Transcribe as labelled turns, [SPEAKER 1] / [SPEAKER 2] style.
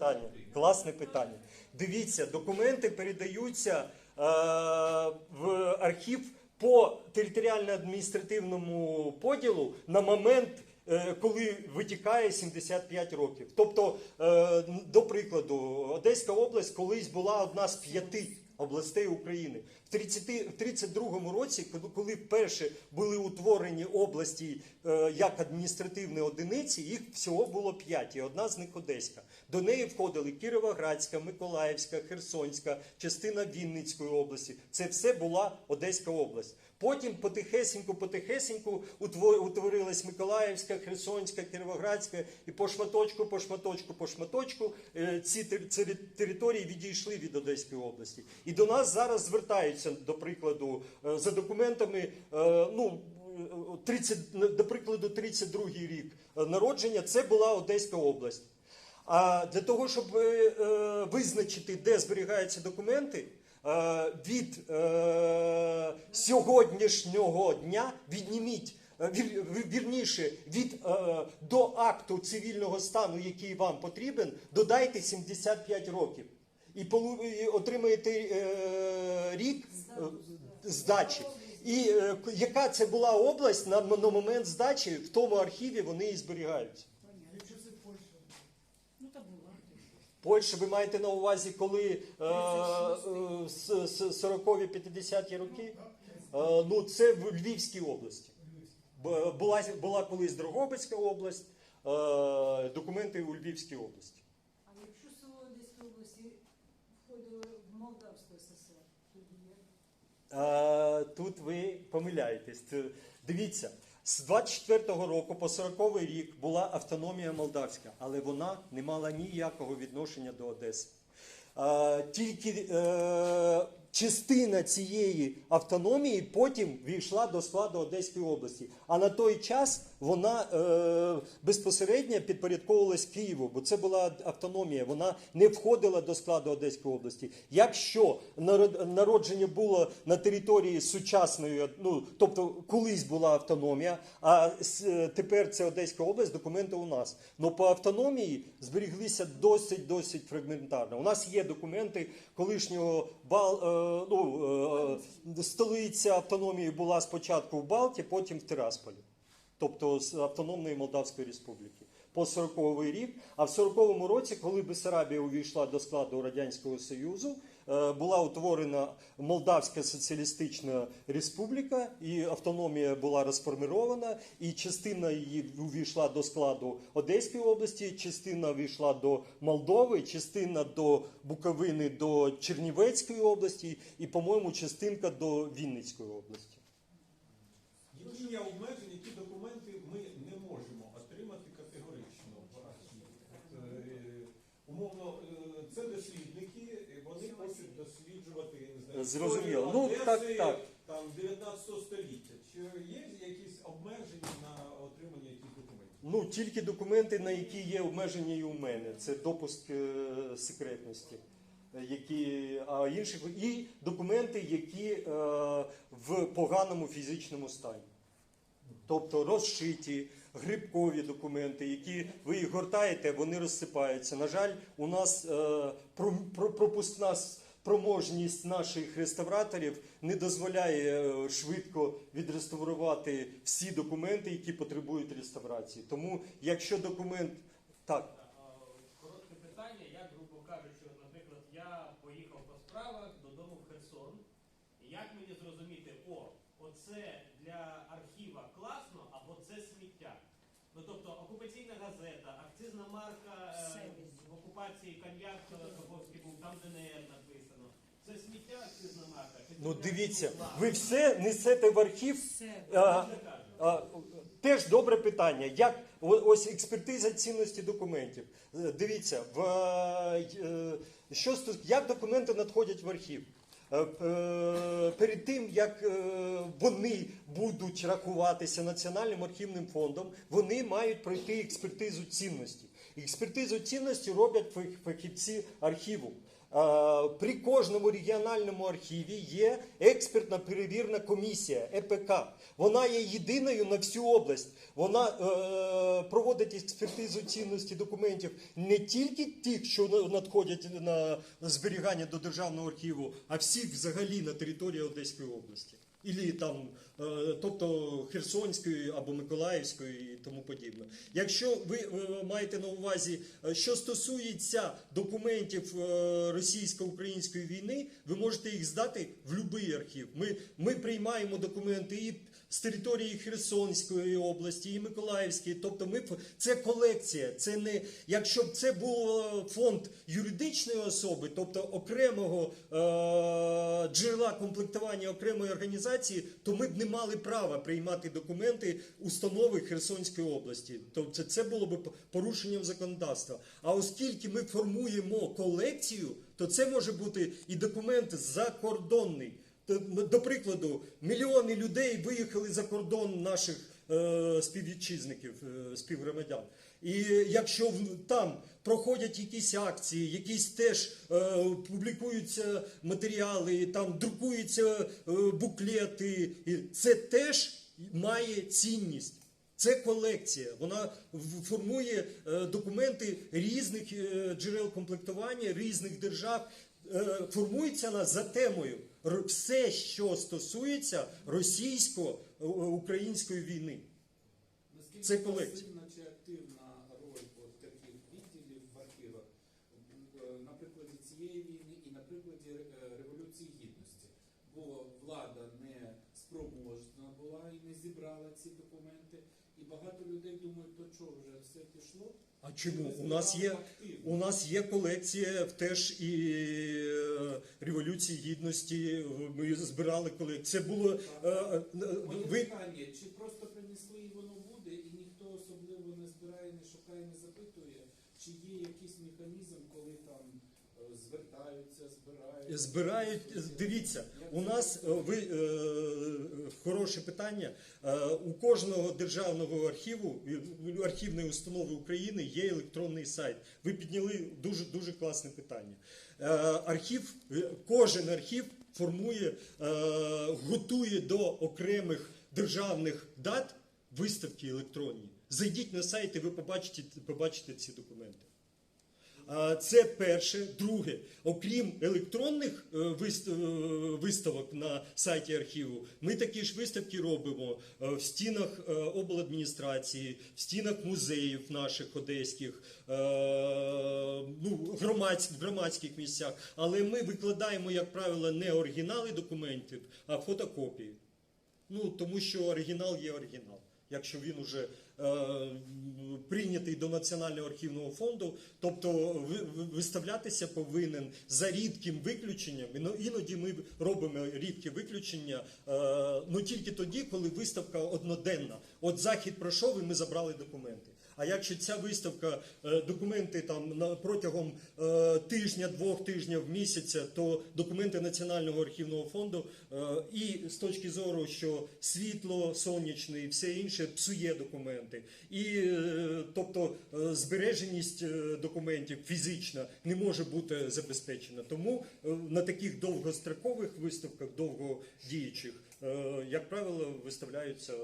[SPEAKER 1] питання. Класне питання. Дивіться, документи передаються е, в архів по територіально-адміністративному поділу на момент, е, коли витікає 75 років. Тобто, е, до прикладу, Одеська область колись була одна з п'яти областей України. В 30, в 32 році, коли- вперше були утворені області е, як адміністративні одиниці, їх всього було п'ять, і одна з них Одеська. До неї входили Кіровоградська, Миколаївська, Херсонська, частина Вінницької області. Це все була Одеська область. Потім потихесеньку, потихесеньку утво- утворилась Миколаївська, Херсонська, Кіровоградська, і по шматочку, по шматочку, по шматочку е, ці території відійшли від Одеської області. І до нас зараз звертаються, до прикладу, е, за документами, е, ну. е, 30, до прикладу, 32 рік е, народження, це була Одеська область. А для того, щоб е, е, визначити, де зберігаються документи, е, від е, сьогоднішнього дня відніміть. е, вір- вір- Вірніше, від е, до акту цивільного стану, який вам потрібен, додайте 75 років. І, отримаєте е, рік е, здачі. І е, яка це була область на, момент здачі, в тому архіві вони і зберігаються.
[SPEAKER 2] Польща.
[SPEAKER 1] Ви маєте на увазі, коли е, е, с- с- 40-50 роки? Ну, це в Львівській області. Була, була колись Дрогобицька область, документи у Львівській області.
[SPEAKER 3] А якщо село Одеської області входило в Молдавську ССР, тоді є.
[SPEAKER 1] Е, Тут ви помиляєтесь. Дивіться, з 24-го року по 40-й рік була автономія молдавська, але вона не мала ніякого відношення до Одеси. Тільки е, частина цієї автономії потім війшла до складу Одеської області. А на той час вона е, безпосередньо підпорядковувалась Києву, бо це була автономія. Вона не входила до складу Одеської області. Якщо народження було на території сучасної, ну тобто колись була автономія, а е, тепер це Одеська область, документи у нас. Но по автономії зберіглися досить досить фрагментарно. У нас є документи колишнього бал, е, ну, е, столиця автономії була спочатку в Балті, потім в Тирасполі тобто з Автономної Молдавської Республіки. По 40-й рік, а в 40-му році, коли Бесарабія увійшла до складу Радянського Союзу, була утворена Молдавська Соціалістична Республіка, і автономія була розформирована, і частина її увійшла до складу Одеської області, частина увійшла до Молдови, частина до Буковини, до Чернівецької області, і, по-моєму, частинка до Вінницької області.
[SPEAKER 4] Які є обмеження, які документи ми не можемо отримати категорично. Е, Умовно, е, це хочуть досліджувати я не знаю,
[SPEAKER 1] Зрозуміло.
[SPEAKER 4] історію
[SPEAKER 1] Ну,
[SPEAKER 4] Одеси,
[SPEAKER 1] так, так.
[SPEAKER 4] там 19 століття. Чи є якісь обмеження на отримання яких документів?
[SPEAKER 1] Ну, тільки документи, на які є обмеження і у мене. Це допуск е, секретності. е, Які, а інших і документи, які е, в поганому фізичному стані. Тобто розшиті, грибкові документи, які ви їх гортаєте, вони розсипаються. На жаль, у нас е, про- про- пропускна спроможність наших реставраторів не дозволяє е, швидко відреставрувати всі документи, які потребують реставрації. Тому, якщо документ так.
[SPEAKER 5] Коротке питання, як, грубо кажучи, наприклад, я поїхав по справах додому в Херсон. Як мені зрозуміти, о, оце для архіва класно, або це сміття? Ну тобто окупаційна газета, акцизна марка е, в окупації коньяк е, був, там ДНР. Це сміття? Чи це
[SPEAKER 1] Ну дивіться, ви все несете в архів.
[SPEAKER 3] Все.
[SPEAKER 1] А, А, Теж добре питання. Як ось експертиза цінності документів? Е, Дивіться, в е, що стос- як документи надходять в архів? Е, Перед тим як вони будуть рахуватися національним архівним фондом, вони мають пройти експертизу цінності. Експертизу цінності роблять фахівці архіву. А, при кожному регіональному архіві є експертна перевірна комісія ЕПК. Вона є єдиною на всю область. Вона е, проводить експертизу цінності документів не тільки тих, що надходять на зберігання до державного архіву, а всіх взагалі на території Одеської області. Ілі там, е, тобто Херсонської або Миколаївської і тому подібне. Якщо ви е, маєте на увазі, е, що стосується документів російсько-української війни, ви можете їх здати в будь-який архів. Ми, ми приймаємо документи і з території Херсонської області, і Миколаївської. Тобто, ми це колекція. Це не якщо б це був е, фонд юридичної особи, тобто окремого е, джерела комплектування окремої організації, то ми б не мали права приймати документи установи Херсонської області. Тобто це було б порушенням законодавства. А оскільки ми формуємо колекцію, то це може бути і документ закордонний. До прикладу, мільйони людей виїхали за кордон наших е, співвітчизників, е, співгромадян. І якщо там проходять якісь акції, якісь теж е, публікуються матеріали, там друкуються е, буклети, це теж має цінність. Це колекція. Вона формує е, документи різних е, джерел комплектування, різних держав. Е, Формується вона за темою все, що стосується російсько-української війни.
[SPEAKER 2] Наскільки
[SPEAKER 1] Це колекція.
[SPEAKER 2] чи активна роль от таких відділів в архівах на прикладі цієї війни і на прикладі Революції Гідності? Бо влада не спроможна була і не зібрала ці документи, багато людей думають, то що вже все пішло?
[SPEAKER 1] А чому? У нас є,
[SPEAKER 2] активно.
[SPEAKER 1] у нас є колекція теж і е, Революції Гідності. Ми збирали колекцію. Це було е, е, ви
[SPEAKER 2] питання, чи просто принесли і воно буде, і ніхто особливо не збирає, не шукає, не запитує, чи є якийсь механізм, коли там звертаються, збирають?
[SPEAKER 1] Збирають, дивіться, у нас е, ви е, хороше питання. Е, у кожного державного архіву архівної установи України є електронний сайт. Ви підняли дуже дуже класне питання. Архів, кожен архів формує, готує до окремих державних дат виставки електронні. Зайдіть на сайт, і ви побачите, побачите ці документи. Це перше. Друге, окрім електронних е, е, виставок на сайті архіву, ми такі ж виставки робимо е, в стінах обладміністрації, в стінах музеїв наших одеських, ну, громадськ- в громадських місцях. Але ми викладаємо, як правило, не оригінали документів, а фотокопії. Ну, тому що оригінал є оригінал. Якщо він уже прийнятий до Національного архівного фонду, тобто ви- ви- виставлятися повинен за рідким виключенням. Іно- Іноді ми робимо рідкі виключення, е, ну тільки тоді, коли виставка одноденна. От захід пройшов і ми забрали документи. А якщо ця виставка, е, документи там протягом е, тижня, двох тижнів місяця, то документи Національного архівного фонду е, і з точки зору, що світло сонячне і все інше псує документи, і е, тобто е, збереженість е, документів фізична не може бути забезпечена. Тому на таких довгострокових виставках, довгодіючих, як правило, виставляються.